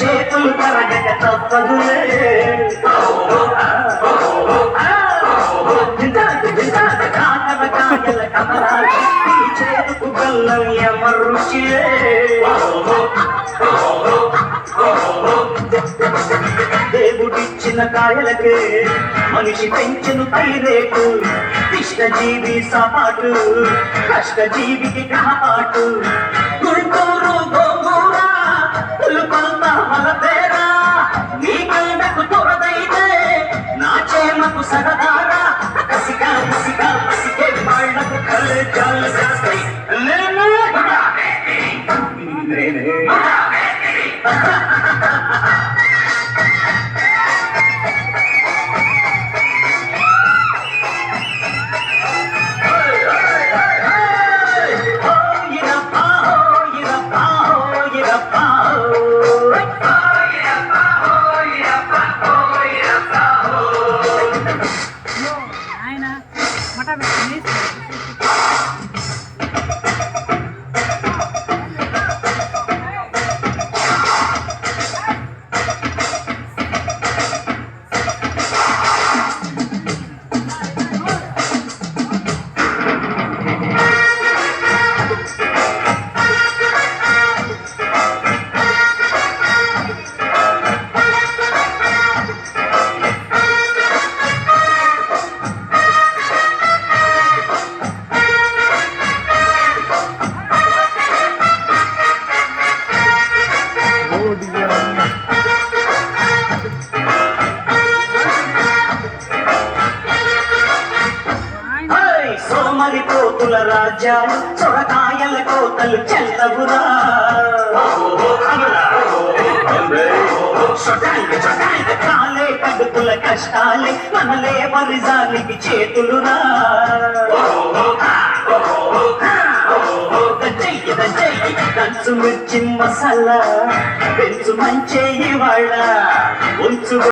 చేతులు కరగక తప్పదులే. వింటాడు వింటాడు కాయల కమలాలు ఈ చేతుకు బెల్లం ఎమరుచియే దేవుడిచ్చిన కాయలకే మనిషి పెంచిన పైరేటు కృష్ణజీవి సపాటు కష్టజీవికి కాపాటు. పులుపంత మలతేరా నీ కళ్ళకు తొరదైతే నా చేమకు సగదారా కసిగా కసిగా కసికే వాళ్ళకు సోమరి కోతుల రాజ్యాలు సొరకాయల కోతలు చెల్లవురా. కాలే కడుపుల కష్టాలే మనలే వరిజాలికి చేతులురా. చెయ్యి దంచు మిర్చి మసాలా పెంచు మంచే ఇవాళ ఉంచు